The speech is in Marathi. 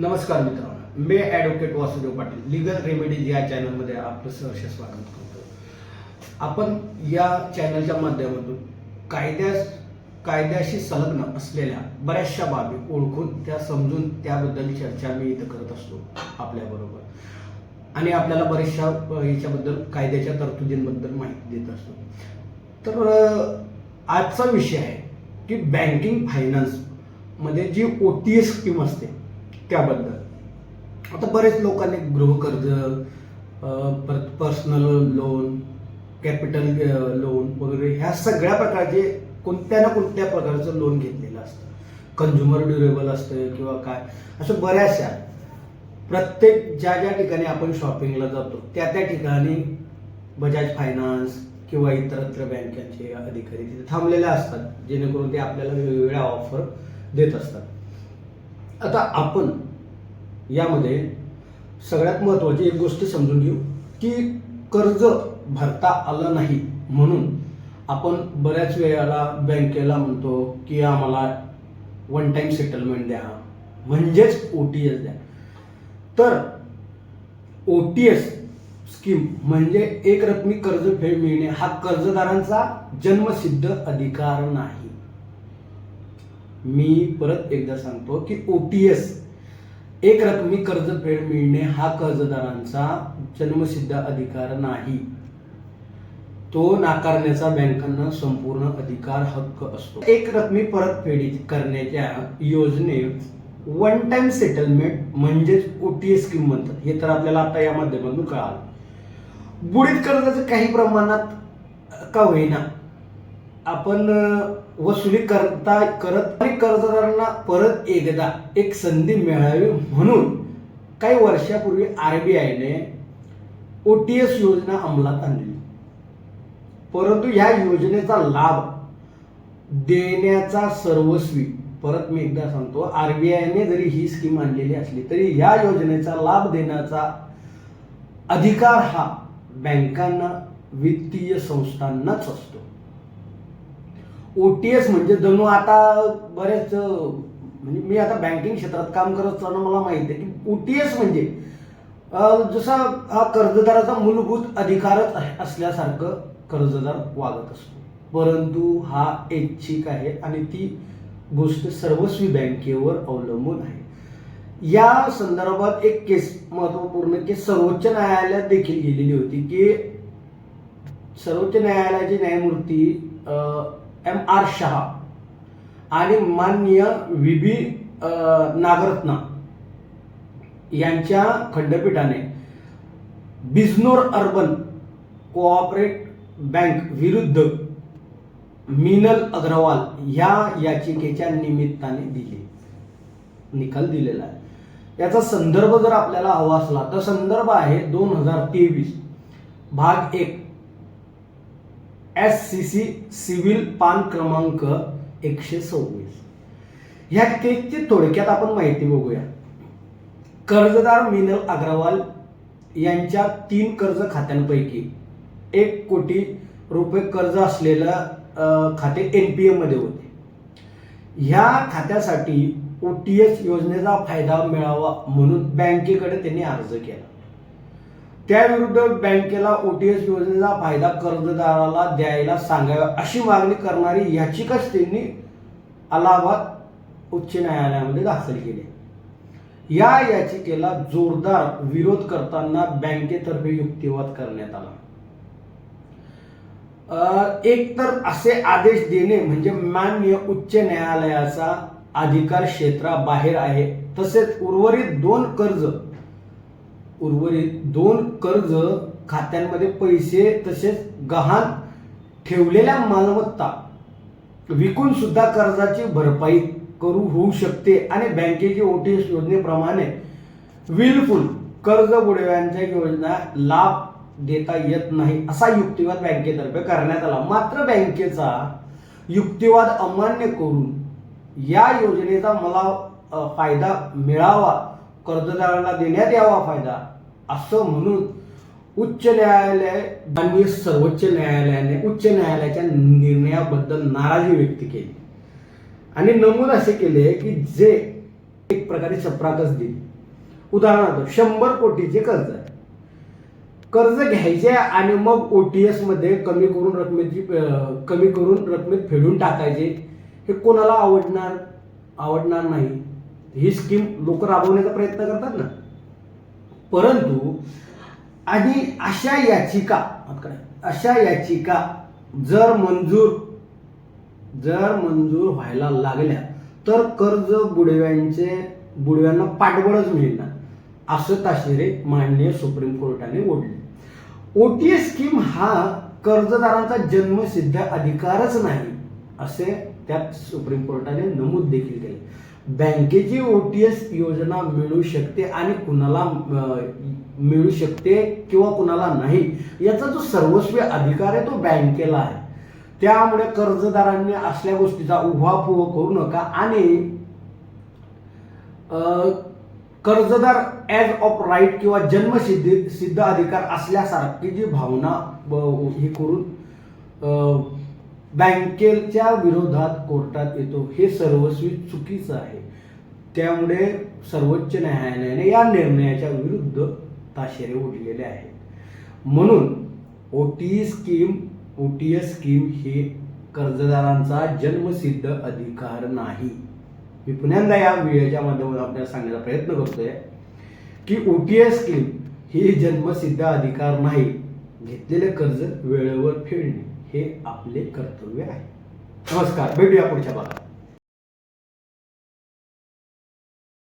नमस्कार मित्रांनो. मी advocate Vasudev Patil legal remedies या चॅनलमध्ये आपलं सहर्ष स्वागत करतो. आपण या चॅनलच्या माध्यमातून कायद्यास कायद्याशी संलग्न असलेल्या बऱ्याचशा बाबी ओळखून त्या समजून त्याबद्दल चर्चा मी इथं करत असतो आपल्याबरोबर आणि आपल्याला बऱ्याचशा याच्याबद्दल कायद्याच्या तरतुदींबद्दल माहिती देत असतो. तर आजचा विषय आहे की बँकिंग फायनान्समध्ये जी ओ टी एस स्कीम असते त्याबद्दल. आता बरेच लोकांनी गृहकर्ज परत पर्सनल लोन कॅपिटल लोन वगैरे ह्या सगळ्या प्रकारचे कोणत्या ना कोणत्या प्रकारचं लोन घेतलेलं असतं. कन्झ्युमर ड्युरेबल असतं किंवा काय. अशा बऱ्याचशा. प्रत्येक ज्या ज्या ठिकाणी आपण शॉपिंगला जातो त्या त्या ठिकाणी बजाज फायनान्स किंवा इतरत्र बँकांचे अधिकारी तिथे थांबलेले असतात जेणेकरून ते आपल्याला वेगवेगळ्या ऑफर देत असतात. आता आपण यामध्ये सगळ्यात महत्त्वाची एक गोष्ट समजून घेऊ की कर्ज भरता आलं नाही म्हणून आपण बऱ्याच वेळेला बँकेला म्हणतो की आम्हाला वन टाइम सेटलमेंट द्या म्हणजेच ओ टी एस द्या. तर ओ टी एस स्कीम म्हणजे एक रकमी कर्जफेड मिळणे हा कर्जदारांचा जन्मसिद्ध अधिकार नाही. मी परत एकदा सांगतो की ओ टी एस एक रकमी कर्जफेड मिळणे हा कर्जदारांचा जन्मसिद्ध अधिकार नाही. तो नाकारण्याचा बँकांना संपूर्ण अधिकार हक्क असतो. एक रकमी परतफेडी करण्याच्या योजनेत वन टाइम सेटलमेंट म्हणजेच ओटीएस स्कीम म्हणतात. हे तर आपल्याला आता या माध्यमातून कळालं. बुडीत कर्जाचं काही प्रमाणात का होईना? आपण वसुली करता करत आणि कर्जदारांना परत एकदा एक संधी मिळावी म्हणून काही वर्षापूर्वी आरबीआयने ओटीएस योजना अंमलात आणली. परंतु ह्या योजनेचा लाभ देण्याचा सर्वस्वी परत मी एकदा सांगतो आरबीआयने जरी ही स्कीम आणलेली असली तरी या योजनेचा लाभ देण्याचा अधिकार हा बँकांना वित्तीय संस्थांनाच असतो. ओटीएस म्हणजे जणू आता बरेच म्हणजे मी आता बँकिंग क्षेत्रात काम करत असताना मला माहिती आहे की ओटीएस म्हणजे जसा हा कर्जदाराचा मूलभूत अधिकारच असल्यासारखं कर्जदार वागत असतो. परंतु हा ऐच्छिक आहे आणि ती गोष्ट सर्वस्वी बँकेवर अवलंबून आहे. या संदर्भात एक केस महत्त्वपूर्ण केस सर्वोच्च न्यायालयात देखील गेलेली होती की सर्वोच्च न्यायालयाचे न्यायमूर्ती एम आर शहा आणि माननीय व्ही बी नागरत्ना यांच्या खंडपीठाने बिजनोर अर्बन कोऑपरेट बँक विरुद्ध मिनल अग्रवाल या याचिकेच्या निमित्ताने दिली. निकाल दिलेला आहे. याचा संदर्भ जर आपल्याला हवा असला तर संदर्भ आहे दोन हजार तेवीस भाग एक. एस सी सी सिव्हिल पान क्रमांक एकशे सव्वीस. ह्या केसची थोडक्यात आपण माहिती बघूया. कर्जदार मिनल अग्रवाल यांच्या तीन कर्ज खात्यांपैकी एक कोटी रुपये कर्ज असलेलं खाते एन पी एममध्ये होते. ह्या खात्यासाठी ओ टी एस योजनेचा फायदा मिळावा म्हणून बँकेकडे त्यांनी अर्ज केला. त्याविरुद्ध बँकेला ओटीएस योजनेचा फायदा कर्जदाराला द्यायला सांगावा अशी मागणी करणारी याचिकाच त्यांनी अलाहाबाद उच्च न्यायालयामध्ये दाखल केली. या याचिकेला जोरदार विरोध करताना बँकेतर्फे युक्तिवाद करण्यात आला. अ, एक तर असे आदेश देणे म्हणजे मान्य उच्च न्यायालयाचा अधिकार क्षेत्राबाहेर आहे. तसेच उर्वरित दोन कर्ज उर्वरित दोन कर्ज खात्यांमध्ये पैसे तसेच गहाण ठेवलेल्या मालमत्ता विकून सुद्धा कर्जाची भरपाई करू होऊ शकते आणि बँकेची ओटीएस योजनेप्रमाणे विलफुल कर्ज बुडव्यांच्या योजना लाभ देता येत नाही असा युक्तिवाद बँकेतर्फे करण्यात आला. मात्र बँकेचा युक्तिवाद अमान्य करून या योजनेचा मला फायदा मिळावा कर्जदाराला देण्यात यावा फायदा असं म्हणून उच्च न्यायालय माननीय सर्वोच्च न्यायालयाने उच्च न्यायालयाच्या निर्णयाबद्दल नाराजी व्यक्त केली. आणि नमूद असे केले की जे एक प्रकारे चपराकच दिली उदाहरणार्थ शंभर कोटीचे कर्ज आहे. कर्ज घ्यायचे आणि मग ओ टी एसमध्ये कमी करून रकमेची कमी करून रकमेत फेडून टाकायचे हे कोणाला आवडणार? आवडणार नाही. ही स्कीम लोक राबवण्याचा प्रयत्न करतात ना. परंतु आणि अशा याचिका अशा याचिका जर मंजूर जर मंजूर व्हायला लागल्या तर कर्ज बुडव्यांचे बुडव्यांना पाठबळच मिळणार असं ताशेरे माननीय सुप्रीम कोर्टाने ओढले. ओटीएस स्कीम हा कर्जदारांचा जन्मसिद्ध अधिकारच नाही असे त्यात सुप्रीम कोर्टाने नमूद देखील केले. बँकेची ओ टी एस योजना मिळू शकते आणि कुणाला मिळू शकते किंवा कुणाला नाही याचा जो सर्वस्वी अधिकार आहे तो बँकेला आहे. त्यामुळे कर्जदारांनी असल्या गोष्टीचा उभापुह करू नका आणि कर्जदार ॲज ऑफ राईट किंवा जन्मसिद्धी सिद्ध अधिकार असल्यासारखी जी भावना ही हे करून बँकेच्या विरोधात कोर्टात येतो. हे सर्वस्वी चुकीचं आहे. त्यामुळे सर्वोच्च न्यायालयाने या निर्णयाच्या विरुद्ध ताशेरे उडलेले आहेत. म्हणून O T scheme O T S scheme ही कर्जदारांचा जन्मसिद्ध अधिकार नाही. मी पुन्यांदा या व्हिडिओच्या माध्यमातून आपल्याला सांगण्याचा प्रयत्न करतोय की ओ टी एस स्कीम ही जन्मसिद्ध अधिकार नाही. घेतलेले कर्ज वेळेवर फेडणे. हे आपले कर्तव्य आहे. नमस्कार भेटूया पुढच्या भागात.